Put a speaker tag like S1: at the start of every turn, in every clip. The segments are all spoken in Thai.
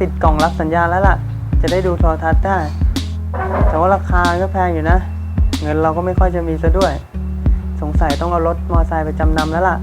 S1: ติดกล่องรับสัญญาณแล้วล่ะ จะได้ดูโทรทัศน์ได้ แต่ว่าราคาก็แพงอยู่นะ เงินเราก็ไม่ค่อยจะมีซะด้วย สงสัยต้องเอารถมอไซค์ไปจำนำแล้วล่ะ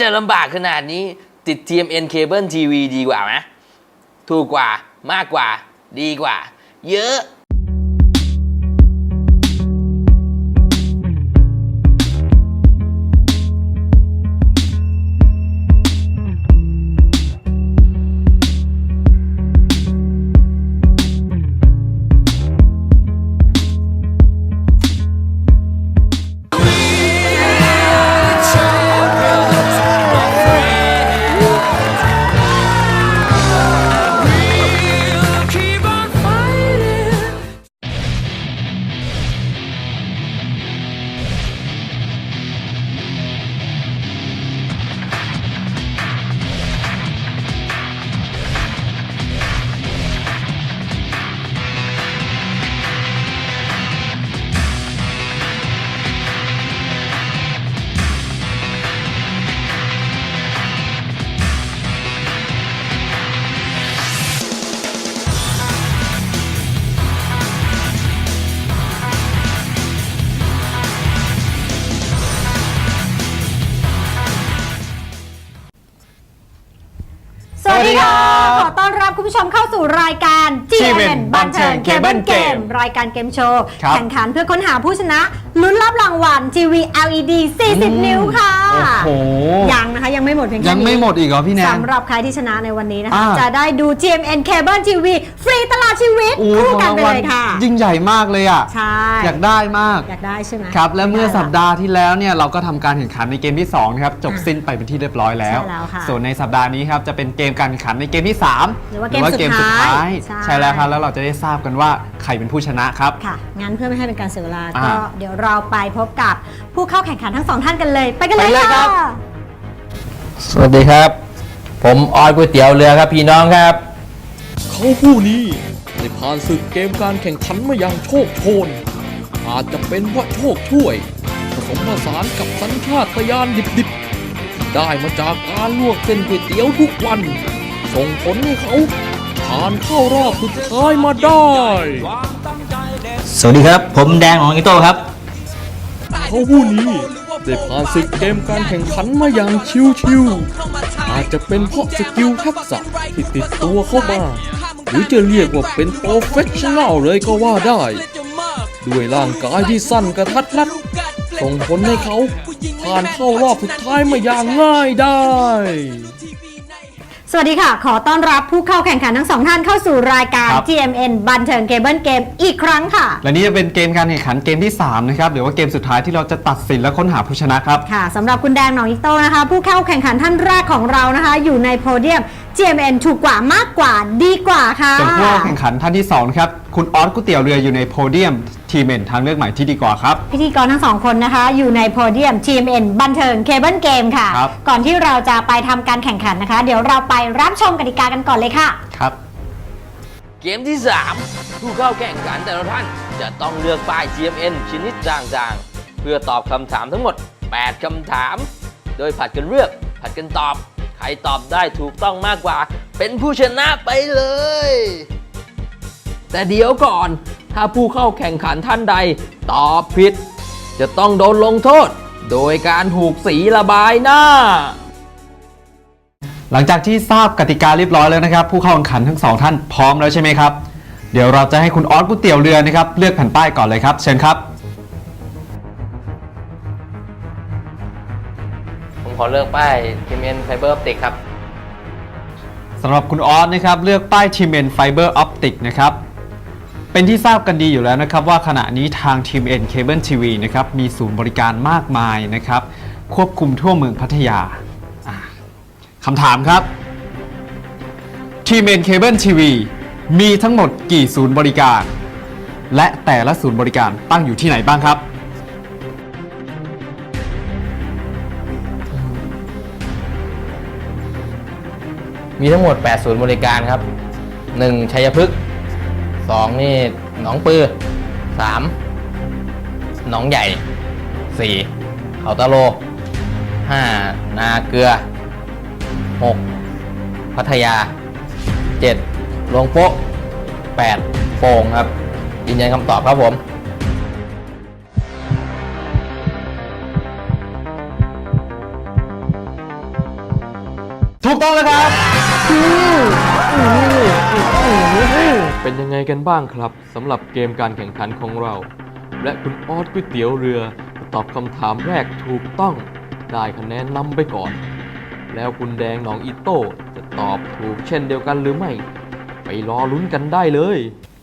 S2: จะ
S3: ลำบากขนาดนี้ติด TMN Cable TV ดีกว่าไหมถูกกว่ามากกว่าดีกว่า เยอะา
S4: สู่รายการ GMN บันเทิง Cable Game รายการเกมโชว์
S5: ครับ
S4: แข่งขันเพื่อค้นหาผู้ชนะลุ้นรับรางวัล TV LED 40 นิ้วค่ะ
S5: โอ้โห
S4: ยังนะคะ ยังไม่หมดเพียงแค่
S5: ยัง
S4: นี้
S5: ไม่หมดอีกเหรอพี่แนน
S4: สำหรับใครที่ชนะในวันนี้นะคะ
S5: อ่า
S4: จะได้ดู GMN Cable TV ฟรีตลอดชีวิต
S5: โอ้
S4: คู่
S5: ของ
S4: กัน
S5: ราง
S4: ไป
S5: วัล
S4: เลยค่ะ
S5: ยิ่งใหญ่มากเลยอะ
S4: ใช่
S5: อยากได้มาก
S4: อยากได้ใช่ไหม
S5: ครับ และเมื่อสัป
S4: ห์
S5: ดาห์ที่แล้วเนี่ยเราก็ทำการแข่งขันในเกมที่2นะครับจบสิ้นไปเป็นที่เรียบร้อยแล้ว
S4: ใช่แล้วค่ะ
S5: ส่วนในสัปดาห์นี้ครับจะเป็นเกมการแข่งขันในเกมที่3
S4: หรือว่าเกมสุดท้ายใช่
S5: ใช่แล้วครับแล้วเราจะได้ทราบกันว่าใครเป็นผู้ชนะ ครับ
S4: ค่ะ งั้นเพื่อไม่ให้เป็นการเสียเวลา
S5: อ่า
S4: ก็เดี๋ยวเราไปพบกับผู้เข้าแข่งขันทั้งสองท่านกันเลย ไปกันเลย
S5: ไปเลยครั
S4: ค่ะ
S5: บ
S3: สวัสดีครับ ผมออยก๋วยเตี๋ยวเรือครับพี่น้องครับ
S6: เขาผู้นี้ได้ผ่านศึกเกมการแข่งขันมาอย่างโชคโชน อาจจะเป็นเพราะโชคช่วย ผสมผสานกับสัญชาตญาณดิบๆที่ได้มาจากการลวกเส้นก๋วยเตี๋ยวทุกวัน ส่งผลให้เขาผ่านเข้ารอบสุดท้ายมาได้
S7: สวัสดีครับ ผมแดงของอิโต้ครับ
S6: เขาผู้นี้ได้ผ่านศึกเกมการแข่งขันมาอย่างชิวๆอาจจะเป็นเพราะสกิลทักษะที่ติดตัวเข้ามาหรือจะเรียกว่าเป็นโปรเฟชชั่นแนลเลยก็ว่าได้ ด้วยร่างกายที่สั้นกระทัดรัดส่งผลให้เขาผ่านเข้ารอบสุดท้ายมาอย่างง่ายได้
S4: สวัสดีค่ะ ขอต้อนรับผู้เข้าแข่งขันทั้งสองท่านเข้าสู่รายการ
S5: ครับ
S4: GMN บันเทิงเกมเบิลเกมอีกครั้งค่ะ
S5: และนี่จะเป็นเกมการแข่งขันเกมที่ 3 นะครับหรือว่าเกมสุดท้ายที่เราจะตัดสินและค้นหาผู้ชนะครับ
S4: ค่ะสำหรับคุณแดงหนองอิโต้นะคะ ผู้เข้าแข่งขันท่านแรกของเรานะคะ อยู่ในโพเดียม GMN ถูกกว่ามากกว่าดีกว่าค่ะ
S5: ส่วนผู้เข้าแข่งขันท่านที่2นะครับคุณออสก๋วยเตี๋ยวเรืออยู่ในโพเดียมทีมเมนทางเลือกใหม่ที่ดีกว่าครับ
S4: พิธีกรทั้งสองคนนะคะ อยู่ในโพเดียม GMN บันเทิงเคเบิลเกมค่ะ
S5: ครับ
S4: ก่อนที่เราจะไปทำการแข่งขันนะคะ เดี๋ยวเราไปรับชมกติกากันก่อนเลยค่ะ
S5: ครับ
S3: เกมที่ 3 ผู้เข้าแข่งขันแต่ละท่าน จะต้องเลือกป้าย GMN ชนิดจางๆ เพื่อตอบคำถามทั้งหมด 8คำถาม โดยผัดกันเลือกผัดกันตอบ ใครตอบได้ถูกต้องมากกว่า เป็นผู้ชนะไปเลย แต่เดี๋ยวก่อน ถ้าผู้เข้าแข่งขันท่านใด ตอบผิด จะต้องโดนลงโทษ โดยการถูกสีระบายหน้า
S5: หลังจากที่ทราบกติกาเรียบร้อยแล้วนะครับ ผู้เข้าแข่งขันทั้งสองท่านพร้อมแล้วใช่ไหมครับ เดี๋ยวเราจะให้คุณออสก๋วยเตี๋ยวเรือนะครับเลือกแผ่นป้ายก่อนเลยครับ เชิญครับ
S3: ขอเลือกป้าย GMN Fiber Optic ครับ
S5: สำหรับคุณออสนะครับเลือกป้ายทีมเอ็นไฟเบอร์ออปติกนะครับเป็นที่ทราบกันดีอยู่แล้วนะครับว่าขณะนี้ทางทีมเอ็นเคเบิลทีวีนะครับมีศูนย์บริการมากมายนะครับควบคุมทั่วเมืองพัทยาอ่าคำถามครับทีมเอ็นเคเบิลทีวีมีทั้งหมดกี่ศูนย์บริการ และแต่ละศูนย์บริการตั้งอยู่ที่ไหนบ้างครับ
S3: มีทั้งหมด 8 ศูนย์บริการครับ 1. ชัยพฤกษ์ 2. นี่หนองปือ 3. หนองใหญ่ 4. เขาตะโล 5. นาเกลือ 6. พัทยา 7. หลวงโป๊ะ 8. โป่งครับยืนยันคำตอบครับผม
S5: ถูกต้องแล้วครับ
S6: เป็นยังไงกันบ้างครับสำหรับเกมการแข่งขันของเรา และคุณออสก๋วยเตี๋ยวเรือตอบคำถามแรกถูกต้อง ได้คะแนนนำไปก่อน แล้วคุณแดงหนองอีโต้จะตอบถูกเช่นเดียวกันหรือไม่ ไปรอลุ้นกันได้เลย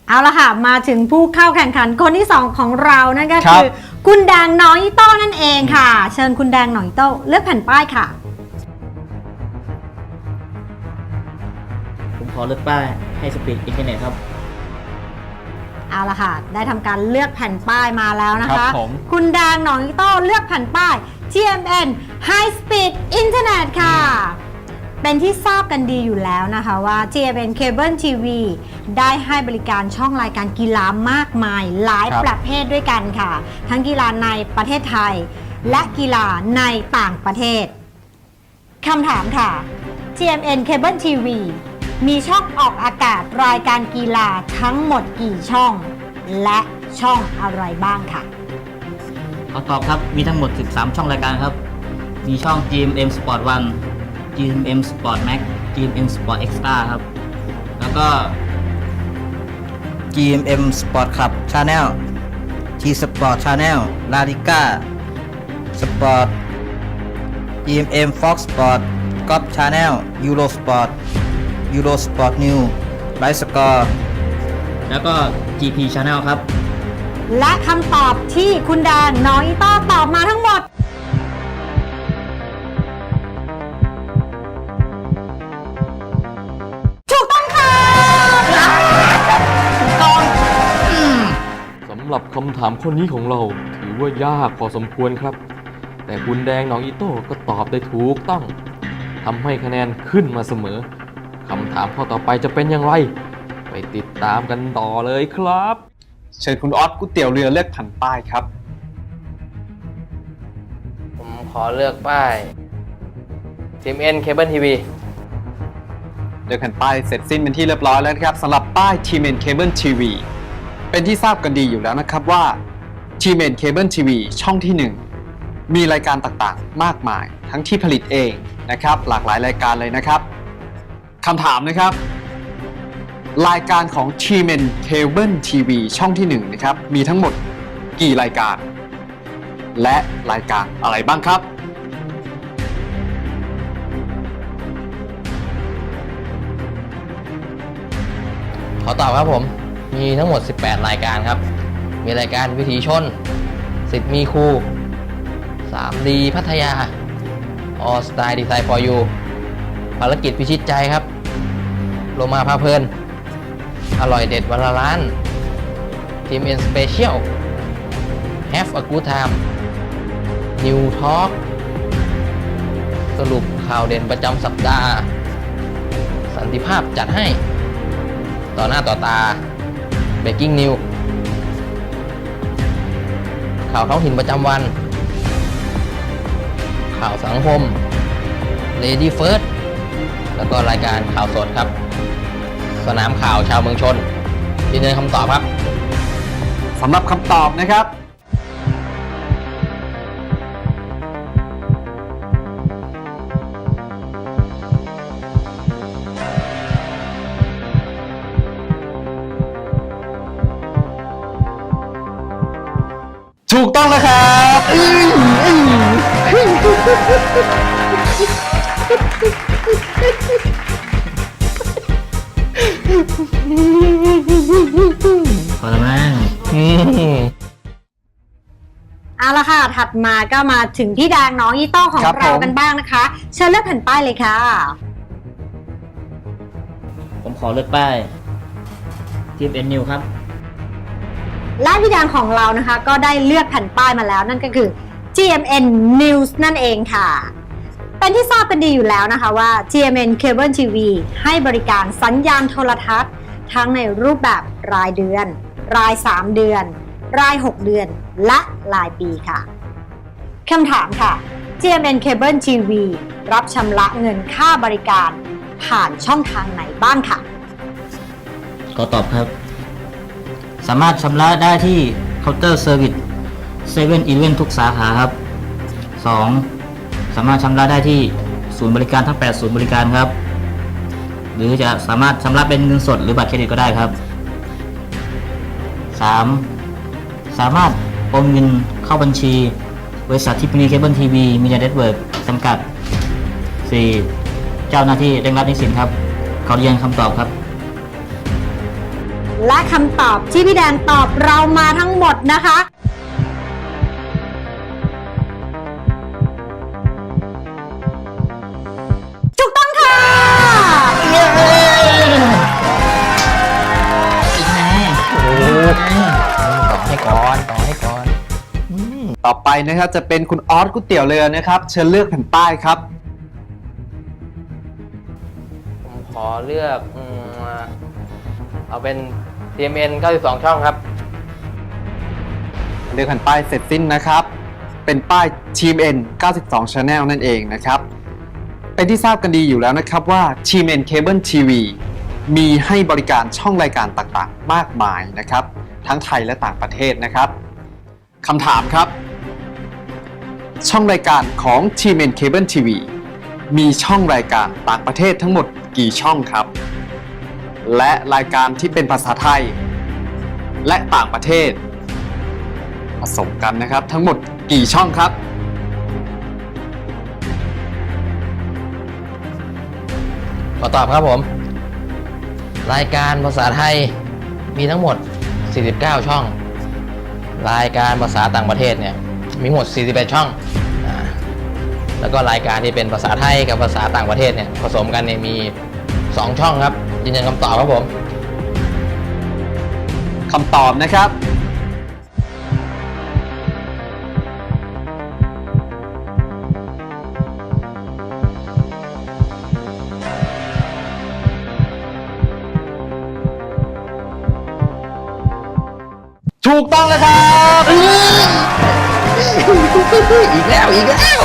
S4: เอาละค่ะ มาถึงผู้เข้าแข่งขันคนที่ 2 ของเรานั่นก็
S5: ครั
S4: คื
S5: บ
S4: อ คุณแดงน้อยโต้นั่นเองค่ะ เชิญคุณแดงหน่อยโต้เลือกแผ่นป้ายค่ะ
S7: ผ อเลือกป้ายให้สปีดอินเทอร์เน็ตครับ
S4: เอาละค่ะ ได้ทำการเลือกแผ่นป้ายมาแล้วนะ
S5: ครั
S4: คะ
S5: บผม
S4: คุณแดงหนองอีโต้เลือกแผ่นป้าย GMN High Speed Internet ค่ะ เป็นที่ทราบกันดีอยู่แล้วนะคะว่า GMN Cable TV ได้ให้บริการช่องรายการกีฬามากมายหลาย
S5: ครับ
S4: ประเภทด้วยกันค่ะ ทั้งกีฬาในประเทศไทย และกีฬาในต่างประเทศ คำถามค่ะ GMN Cable TV มีช่องออกอากาศรายการกีฬาทั้งหมดกี่ช่อง และช่องอะไรบ้างค่ะ
S7: ขอตอบครับมีทั้งหมด 13 ช่องรายการครับ มีช่อง GMM Sport 1 GMM Sport Max GMM Sport Extra ครับ แล้วก็ GMM Sport Club Channel T Sport Channel La Liga Sport GMM Fox Sport Golf Channel Euro Sport Euro Sport New Live Score แล้วก็ GP Channel ครับ
S4: และคำตอบที่คุณแดงน้องอีต้อตอบมาทั้งหมด ถูกต้องค่ะ
S6: สำหรับคำถามข้อนี้ของเราถือว่ายากพอสมควรครับ แต่คุณแดงหนองอีโต้ก็ตอบได้ถูกต้องทำให้คะแนนขึ้นมาเสมอ คำถามข้อต่อไปจะเป็นอย่างไร ไปติดตามกันต่อเลยครับ
S5: เชิญคุณออสก๋วยเตี๋ยวเรือเลือกแผ่นป้ายครับ
S3: ผมขอเลือกป้าย GMN Cable TV
S5: เลือกแผ่นป้ายเสร็จสิ้นเป็นที่เรียบร้อยแล้วนะครับสำหรับป้าย t m n Cable TV เป็นที่ทราบกันดีอยู่แล้วนะครับว่า t m n Cable TV ช่องที่ 1 มีรายการต่างๆ มากมาย ทั้งที่ผลิตเองนะครับ หลากหลายรายการเลยนะครับ คำถามนะครับ รายการของ t m n Cable TV ช่องที่ 1 นะครับ มีทั้งหมดกี่รายการ และรายการอะไรบ้างครับ
S3: ขอตอบครับผม มีทั้งหมด 18 รายการครับ มีรายการวิถีชน สิทธิ์มีครู 3D พัทยา All Style Design for You ภารกิจพิชิตใจครับ โลมาพาเพลิน อร่อยเด็ดวันละล้าน ทีมเอ็นสเปเชียล Have a good time New Talk สรุปข่าวเด่นประจำสัปดาห์ สันติภาพจัดให้ ต่อหน้าต่อตา Breaking News ข่าวท้องถิ่นประจำวัน ข่าวสังคม Lady First แล้วก็รายการข่าวสดครับ สนามข่าวชาวเมืองชนยืนยันคำตอบครับ
S5: สำหรับคำตอบนะครับ ถูกต้องแล้วครับ
S7: พอแล้วมั้ง
S4: เอาละค่ะ ถัดมาก็มาถึงพี่แดงน้องอีโต้ของ
S5: ครับ
S4: เรา
S5: ผม
S4: กันบ้างนะคะ เชิญเลือกแผ่นป้ายเลยค่ะ
S7: ผมขอเลือกป้าย TMN New ครับ
S4: และพี่แดงของเรานะคะ ก็ได้เลือกแผ่นป้ายมาแล้วนั่นก็คือ GMN News นั่นเองค่ะ เป็นที่ทราบกันดีอยู่แล้วนะคะว่า GMN Cable TV ให้บริการสัญญาณโทรทัศน์ ทั้งในรูปแบบรายเดือน ราย 3 เดือน ราย 6 เดือน และรายปีค่ะคำถามค่ะ GMN Cable TV รับชำระเงินค่าบริการผ่านช่องทางไหนบ้างค่ะ
S7: ขอตอบครับ สามารถชำระได้ที่เคาน์เตอร์เซอร์วิสเซเว่นอีเลทุกสาขาครับ 2. สามารถชำระได้ที่ศูนย์บริการทั้ง 8 ศูนย์บริการครับ หรือจะสามารถชำระเป็นเงินสดหรือบัตรเครดิตก็ได้ครับ 3. สามารถโอนเงินเข้าบัญชี บริษัทที่มีเคเบิลทีวีมีเดียเน็ตเวิร์กจำกัด 4. เจ้าหน้าที่เร่งรัดนี้สินครับขอเรียนคำตอบครับ
S4: และคำตอบที่พี่แดนตอบเรามาทั้งหมดนะคะ
S5: นะครับจะเป็นคุณออสก๋วยเตี๋ยวเรือนะครับเชิญเลือกแผ่นป้ายครับ
S3: ผมขอเลือกอืมเอาเป็น TMN 92 ช่องครับ
S5: เลือกแผ่นป้ายเสร็จสิ้นนะครับ เป็นป้าย Team N 92 Channel นั่นเองนะครับ เป็นที่ทราบกันดีอยู่แล้วนะครับว่า Team N Cable TV มีให้บริการช่องรายการต่างๆ มากมายนะครับ ทั้งไทยและต่างประเทศนะครับคำถามครับ ช่องรายการของ Team N Cable TV มีช่องรายการต่างประเทศทั้งหมดกี่ช่องครับ และรายการที่เป็นภาษาไทย และต่างประเทศ ผสมกันนะครับทั้งหมดกี่ช่องครับ
S3: ขอตอบครับผม รายการภาษาไทยมีทั้งหมด 49 ช่อง รายการภาษาต่างประเทศเนี่ย มีหมด 41 ช่องอาแล้วก็รายการที่เป็นภาษาไทยกับภาษาต่างประเทศเนี่ยผสมกันเนี่ยมี 2 ช่องครับยืนยันคำตอบครับผม
S5: คำตอบนะครับ ถูกต้องแล้วครับ
S3: อีกแล้วอีกแล้ว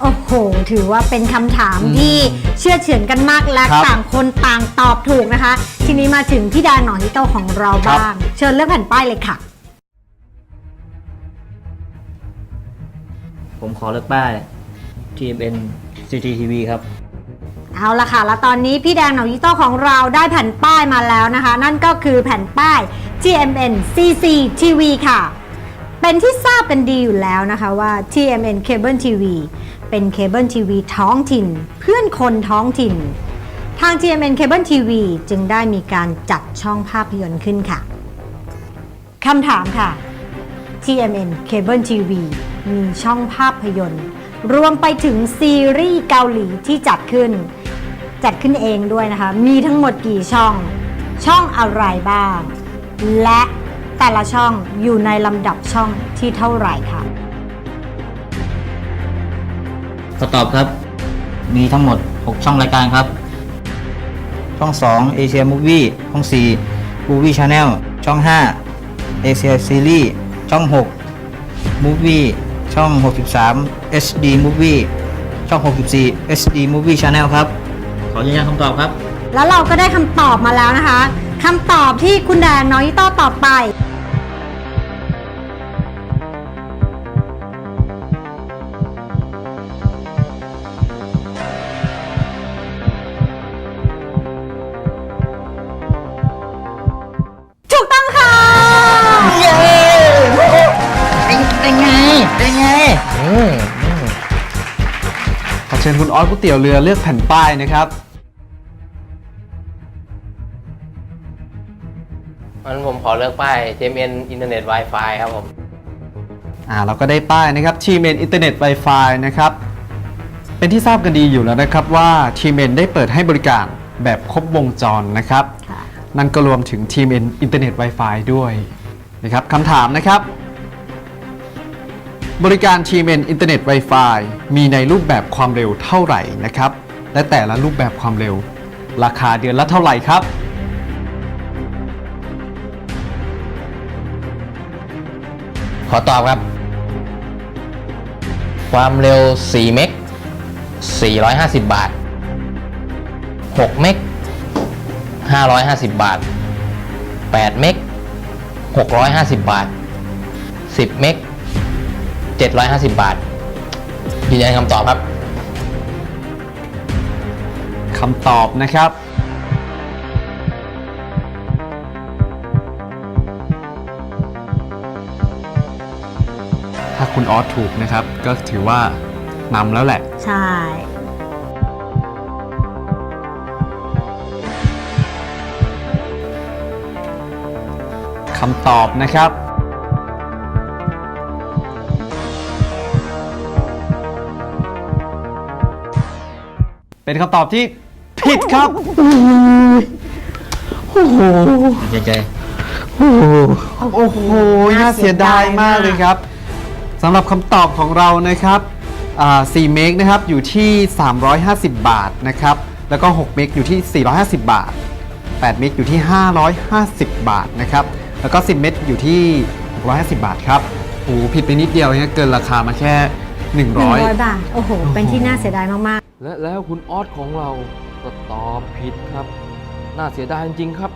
S4: โอ้โห ถือว่าเป็นคำถามที่เชื่อเฉือนกันมากและ
S5: ครับ
S4: ต่างคนต่างตอบถูกนะคะ ทีนี้มาถึงพี่แดนหนอนนิโตของเรา
S5: ครับ
S4: บ้าง เชิญเลือกแผ่นป้ายเลยค่ะ
S7: ผมขอเลือกป้าย TMN CCTV ครับ
S4: เอาละค่ะ แล้วตอนนี้พี่แดงหนองยิโต้ของเราได้แผ่นป้ายมาแล้วนะคะ นั่นก็คือแผ่นป้าย GMN CCTV ค่ะ เป็นที่ทราบกันดีอยู่แล้วนะคะว่า TMN Cable TV เป็นเคเบิลทีวีท้องถิ่น เพื่อนคนท้องถิ่น ทาง GMN Cable TV จึงได้มีการจัดช่องภาพยนตร์ขึ้นค่ะคำถามค่ะ TMN Cable TV มีช่องภาพยนตร์ รวมไปถึงซีรีส์เกาหลีที่จัดขึ้น จัดขึ้นเองด้วยนะคะ มีทั้งหมดกี่ช่อง ช่องอะไรบ้าง และแต่ละช่องอยู่ในลำดับช่องที่เท่าไหร่คะ
S7: ขอตอบครับ มีทั้งหมด 6 ช่องรายการครับ ช่อง 2 Asia Movie ช่อง 4 Movie Channel ช่อง 5 Asia Series ช่อง 6 Movie ช่อง 63 HD Movie ช่อง 64 HD Movie Channel ครับ ขอยืนยันคำตอบครับ
S4: แล้วเราก็ได้คำตอบมาแล้วนะคะ คำตอบที่คุณแดนน้องยิโต้ตอบไปถูกต้องค่ะ
S7: เย้เป็นไงเป็นไง
S5: ขอเชิญคุณออสก๋วยเตี๋ยวเรือเลือกแผ่นป้ายนะครับ
S3: มันผมขอเลือกป้าย JMN อินเทอร์เน็ต Wi-Fi ครับผม
S5: อ่าเราก็ได้ป้ายนะครับทีเมนอินเทอร์เน็ต Wi-Fi นะครับ เป็นที่ทราบกันดีอยู่แล้วนะครับว่าทีเมนได้เปิดให้บริการแบบครบวงจรนะครับ
S4: ค่ะ
S5: นั่นก็รวมถึงทีเมนอินเทอร์เน็ต Wi-Fi ด้วยนะครับคำถามนะครับ บริการทีเมนอินเทอร์เน็ต Wi-Fi มีในรูปแบบความเร็วเท่าไหร่นะครับ และแต่ละรูปแบบความเร็ว ราคาเดือนละเท่าไหร่ครับ
S3: ขอตอบครับ ความเร็ว 4 เมก 450 บาท 6 เมก 550 บาท 8 เมก 650 บาท 10 เมก 750 บาทยืนยันคำตอบครับ
S5: คำตอบนะครับ คุณออสถูกนะครับ ก็ถือว่านำแล้วแหละ
S4: ใช่
S5: คำตอบนะครับ เป็นคำตอบที่ผิดครับ
S7: เจ๊ใจ
S5: โอ้โห น่าเสียดายมาก เลยครับสำหรับคำตอบของเรานะครับอ่า4เมกนะครับอยู่ที่ 350 บาทนะครับแล้วก็6เมกอยู่ที่ 450 บาท8เมกอยู่ที่ 550 บาทนะครับแล้วก็ 10 เมกอยู่ที่ 650 บาทครับโอ้โหผิดไปนิดเดียวเนี่ยเกินราคามาแค่
S4: หนึ่งร้อย
S5: 100
S4: บาท โอ้โห เป็นที่น่าเสียดายมาก
S3: และแล้วคุณออสของเราก็ตอบผิดครับ น่าเสียดายจริงๆครับ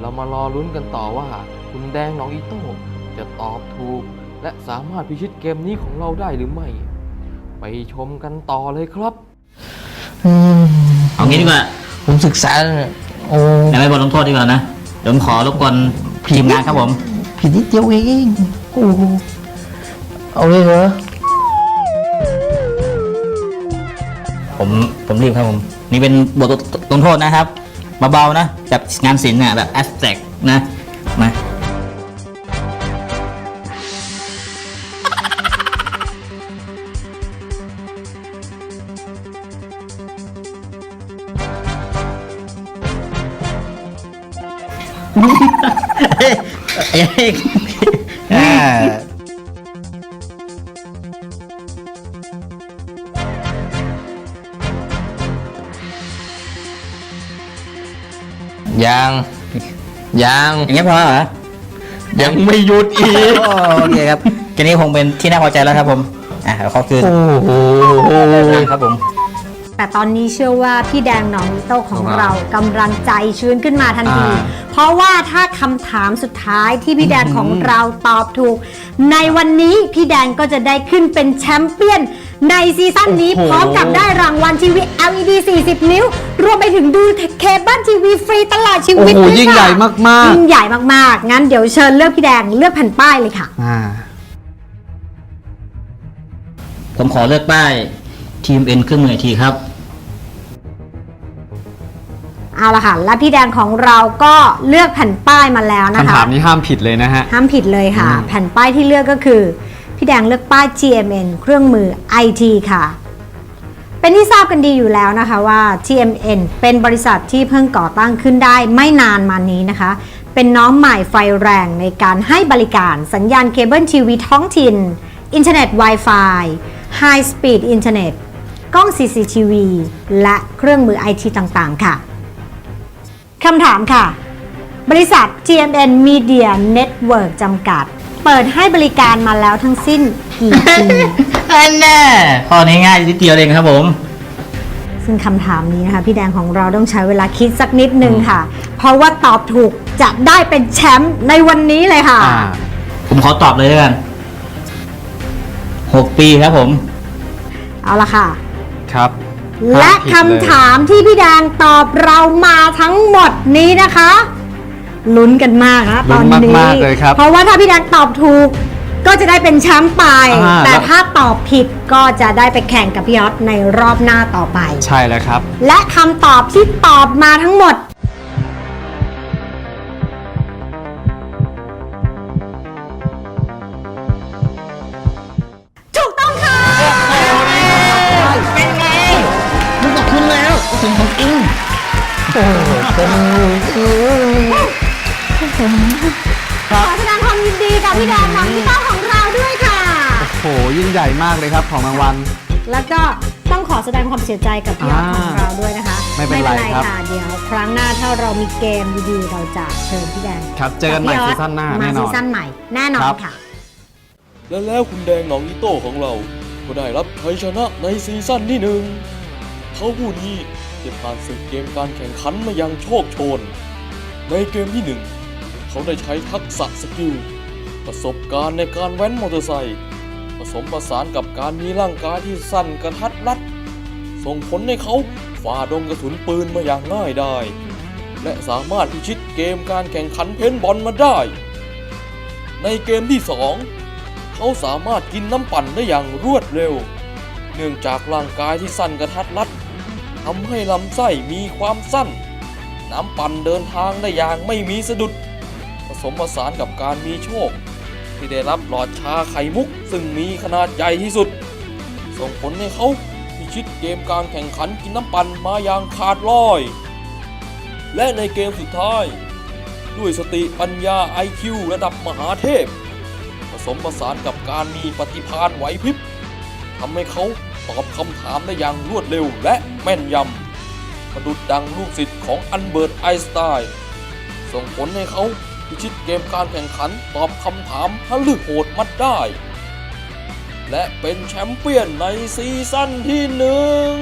S3: เรามารอลุ้นกันต่อว่า คุณแดงน้องอีโต้จะตอบถูก และสามารถพิชิตเกมนี้ของเราได้หรือไม่ ไปชมกันต่อเลยครับ
S7: เอางี้ดีกว่า
S3: ผมศึกษาโอ้
S7: อย่าไปบทลงโทษดีกว่านะเดี๋ยวผมขอรบกวนทีมงานครับผม
S3: ผิดนิดเดียวเองโอ้เอาเลยเหรอ
S7: ผมผมรีบครับผม นี่เป็นบทลงโทษนะครับเบาๆนะแบบงานศิลป์เนี่ยแบบแอสแตกนะมา เอ้ยอ่า
S3: ยังยัง
S7: อย่างเงี้ยพอเหรอ
S3: ยังไม่หยุดอีก
S7: โอเคครับแค่นี้คงเป็นที่น่าพอใจแล้วครับผมอ่าขอคืน
S3: โอ้โห
S7: ครับผม
S4: ๆแต่ตอนนี้เชื่อว่าพี่แดงน้องนิโต้ของ
S5: ของ
S4: เรา
S5: เรา
S4: กำลังใจชื้นขึ้นมาทันที
S5: อ่า
S4: เพราะว่าถ้าคำถามสุดท้ายที่พี่แดงของเราตอบถูก ในวันนี้พี่แดงก็จะได้ขึ้นเป็นแชมเปี้ยน ในซีซั่นนี้
S5: โอ้โห
S4: พร้อมกับได้รางวัลทีวี LED 40 นิ้ว รวมไปถึงดูเคเบิลทีวีฟรีตลอดชี
S5: โอ้
S4: วิต
S5: โห
S4: ด้วย
S5: ยิ่ง
S4: ค่ะ
S5: ใหญ่มาก
S4: ยิ่งใหญ่มากๆ งั้นเดี๋ยวเชิญเลือกพี่แดงเลือกแผ่นป้ายเลยค่ะ
S5: ๆอ่า
S7: ผมขอเลือกป้ายทีมเอ็นเครื่องมือไอทีครับ
S4: เอาละค่ะและพี่แดงของเราก็เลือกแผ่นป้ายมาแล้วนะคะ
S5: คำถามนี้ห้ามผิดเลยนะฮะ
S4: ห้ามผิดเลยค่ะ
S5: อืม
S4: แผ่นป้ายที่เลือกก็คือ พี่แดงเลือกป้าย GMN เครื่องมือ IT ค่ะ เป็นที่ทราบกันดีอยู่แล้วนะคะว่า TMN เป็นบริษัทที่เพิ่งก่อตั้งขึ้นได้ไม่นานมานี้นะคะ เป็นน้องใหม่ไฟแรงในการให้บริการสัญญาณเคเบิลทีวีท้องถิ่นอินเทอร์เน็ต Wi-Fi High Speed Internet กล้อง CCTV และเครื่องมือ IT ต่างๆ ค่ะ คำถามค่ะ บริษัท GMN Media Network จำกัด เปิดให้บริการมาแล้วทั้งสิ้นกี่ปี
S7: อันแน่ข้อนี้ง่ายนิดเดียวเองครับผม
S4: ซึ่งคำถามนี้นะคะ พี่แดงของเราต้องใช้เวลาคิดสักนิดนึงค่ะ เพราะว่าตอบถูกจะได้เป็นแชมป์ในวันนี้เลยค่ะ
S5: อ่า
S7: ผมขอตอบเลยแล้วกันหกปีครับผม
S4: เอาละค่ะ
S5: ครับ
S4: และ
S5: ผิด
S4: คำ
S5: เลย
S4: ถามที่พี่แดงตอบเรามาทั้งหมดนี้นะคะลุ้นกันมากนะต
S5: ลุ้
S4: อน
S5: น
S4: นี้
S5: มากๆเลยครับ
S4: เพราะว่าถ้าพี่แดงตอบถูกก็จะได้เป็นแชมป์ไป
S5: อ่า
S4: แต่
S5: แล้ว
S4: ถ้าตอบผิดก็จะได้ไปแข่งกับพี่ยอดในรอบหน้าต่อไป
S5: ใช่แล้วครับ
S4: และคำตอบที่ตอบมาทั้งหมด
S7: มา
S4: กเล
S5: ยครับของรางวัล
S4: แล้วก็ต้องขอแสดงความเสียใจกับพี่ยอดของเราด้วยนะคะ
S5: ไม่เป็นไรครับ
S4: ค่ะเดี๋ยวครั้งหน้าถ้าเรามีเกมดีๆ เราจะเชิญพี่แดง
S5: ครับเจอกันใหม่
S4: บ
S5: ซี
S4: พี่ยอด
S5: ซั่นหน้า
S4: มา
S5: แน่น
S4: ซี
S5: อน
S4: ซั่นใหม่แน่นอน
S5: ครับ
S4: ค่ะ
S6: และแล้วคุณแดงหนองอีโต้ของเรา ก็ได้รับชัยชนะในซีซั่นที่หนึ่ง เขาผู้นี้ได้ผ่านศึกเกมการแข่งขันมาอย่างโชคโชน ในเกมที่หนึ่ง เขาได้ใช้ทักษะสกิล ประสบการณ์ในการแว้นมอเตอร์ไซค์ ผสมผสานกับการมีร่างกายที่สั้นกระทัดรัด ส่งผลให้เขาฝ่าดงกระสุนปืนมาอย่างง่ายได้ และสามารถพิชิตเกมการแข่งขันเพนบอลมาได้ ในเกมที่สองเขาสามารถกินน้ำปั่นได้อย่างรวดเร็ว เนื่องจากร่างกายที่สั้นกระทัดรัดทำให้ลำไส้มีความสั้น น้ำปั่นเดินทางได้อย่างไม่มีสะดุด ผสมผสานกับการมีโชค ที่ได้รับหลอดชาไข่มุก ซึ่งมีขนาดใหญ่ที่สุด ส่งผลให้เขาพิชิตเกมการแข่งขันกินน้ำปั่นมาอย่างขาดลอย และในเกมสุดท้าย ด้วยสติปัญญา IQ ระดับมหาเทพ ผสมผสานกับการมีปฏิภาณไหวพริบทำให้เขาตอบคำถามได้อย่างรวดเร็วและแม่นยำประดุดดังลูกศิษย์ของอันเบิร์ตไอน์สไตน์ส่งผลให้เขา พิชิตเกมการแข่งขันตอบคำถามฮลือโหดมัดได้ และเป็นแชมเปี้ยนในซีซั่นที่หนึ่ง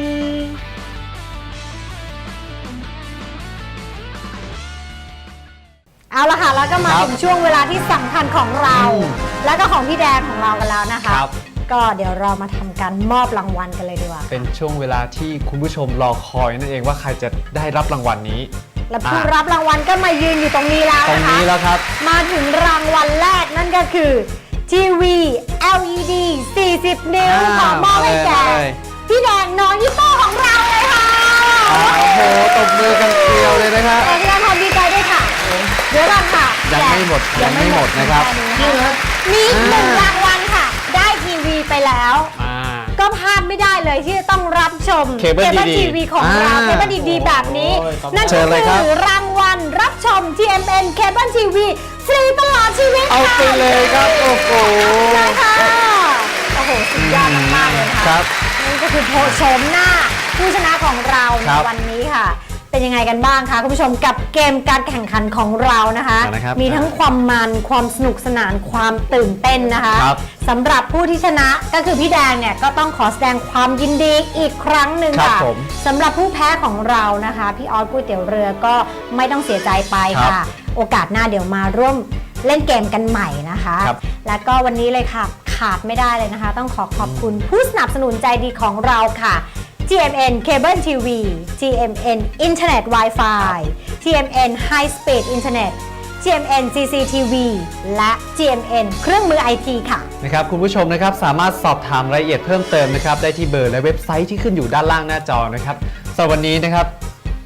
S4: เอาละค่ะ แล้วก็มา
S5: ครับ
S4: ถึงช่วงเวลาที่สำคัญของเรา แล้วก็ของพี่แดงของเรากันแล้วนะคะ
S5: ครับ
S4: ก็เดี๋ยวเรามาทำการมอบรางวัลกันเลยดีกว่า
S5: เป็นช่วงเวลาที่คุณผู้ชมรอคอยนั่นเองว่าใครจะได้รับรางวัลนี้
S4: และผู้
S5: อะ
S4: รับรางวัลก็มายืนอยู่ตรงนี้แล้ว
S5: ตรง
S4: นะคะ
S5: นี้แล้วครับ
S4: มาถึงรางวัลแรกนั่นก็คือ ทีวี LED 40 นิ้ว
S5: อ่า
S4: ขอมอบให้แก่
S5: มาเลย
S4: พี่แดงน้องยิปโป้ของเราเลยค่ะ
S5: โอ้โหตบมือกันเกลียวเลยนะครับ
S4: ขอแสดงความดีใจด้วยค่ะ เดี๋ยวก่อนค่ะ
S5: ยังไม่หมดยังไม่หมดนะครับ
S4: มีอีกหนึ่งรางวัลค่ะ ได้ทีวีไปแล้ว
S5: อ่า
S4: ก็พลาด ไม่ได้เลยที่จะต้องรับชม
S5: เคเบิล
S4: ล
S5: ดีๆ
S4: ทีวีของเรา
S5: อ่า
S4: เคเบิลดีๆแบบนี้นั่น
S5: เชิ
S4: ก็
S5: ญเลยครับ
S4: คือรางวัลรับชม TMN เคเบิลทีวีฟรีตลอดชีวิต
S5: เอา
S4: ค่ะ
S5: ไปเลยครับ โอ้โห
S4: เลยค่ะโอ้โหสุดยอดมากๆเลยค่ะ
S5: ครับ
S4: นี่ก็คือโพโฉมหน้าผู้ชนะของเราใน
S5: ครับ
S4: วันนี้ค่ะ เป็นยังไงกันบ้างคะคุณผู้ชมกับเกมการแข่งขันของเรานะคะ
S5: เอาละครับ
S4: มีทั้งความมันความสนุกสนานความตื่นเต้นนะคะ
S5: ครับ
S4: สำหรับผู้ที่ชนะก็คือพี่แดงเนี่ยก็ต้องขอแสดงความยินดีอีกครั้งหนึ่ง
S5: ครับ
S4: ค่ะ
S5: ผม
S4: สำหรับผู้แพ้ของเรานะคะ พี่ออสก๋วยเตี๋ยวเรือก็ไม่ต้องเสียใจไป
S5: ครับ
S4: ค่ะ โอกาสหน้าเดี๋ยวมาร่วมเล่นเกมกันใหม่นะคะ
S5: ครับ
S4: แล้วก็วันนี้เลยค่ะขาดไม่ได้เลยนะคะ ต้องขอขอบคุณผู้สนับสนุนใจดีของเราค่ะ GMN Cable TV GMN Internet Wi-Fi GMN High Speed Internet GMN CCTV และ GMN เครื่องมือ IT ค่ะ
S5: นะครับคุณผู้ชมนะครับสามารถสอบถามรายละเอียดเพิ่มเติมนะครับได้ที่เบอร์และเว็บไซต์ที่ขึ้นอยู่ด้านล่างหน้าจอนะครับสำหรับวันนี้นะครับ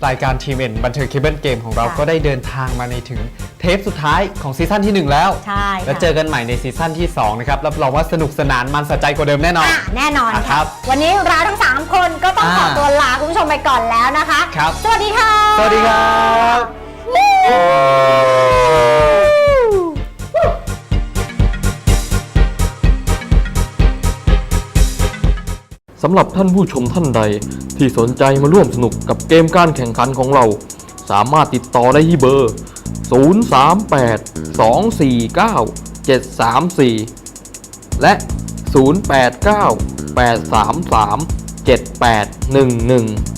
S5: รายการทีมเอ็นบันเทิงเคเบิลเกมของเรา
S4: ค่ะ
S5: ก็ได้เดินทางมาในถึงเทปสุดท้ายของซีซั่นที่ 1 แล้ว
S4: ใช่
S5: แล้ว
S4: ค่ะ
S5: เจอกันใหม่ในซีซั่นที่ 2 นะครับ รับรองว่าสนุกสนานมันสะใจกว่าเดิมแน่นอน
S4: อะแน่นอน
S5: อะครั
S4: ค่ะ
S5: บ
S4: วันนี้เราทั้ง 3 คนก็ต้องขอ
S5: อ่า
S4: ตัวลาคุณผู้ชมไปก่อนแล้วนะคะ
S5: ครับ
S4: สวัสดีค่ะ
S5: สวัสดีครับ
S6: สำหรับท่านผู้ชมท่านใด ที่สนใจมาร่วมสนุกกับเกมการแข่งขันของเรา สามารถติดต่อได้ที่เบอร์ 038 249 734 และ 089 833 7811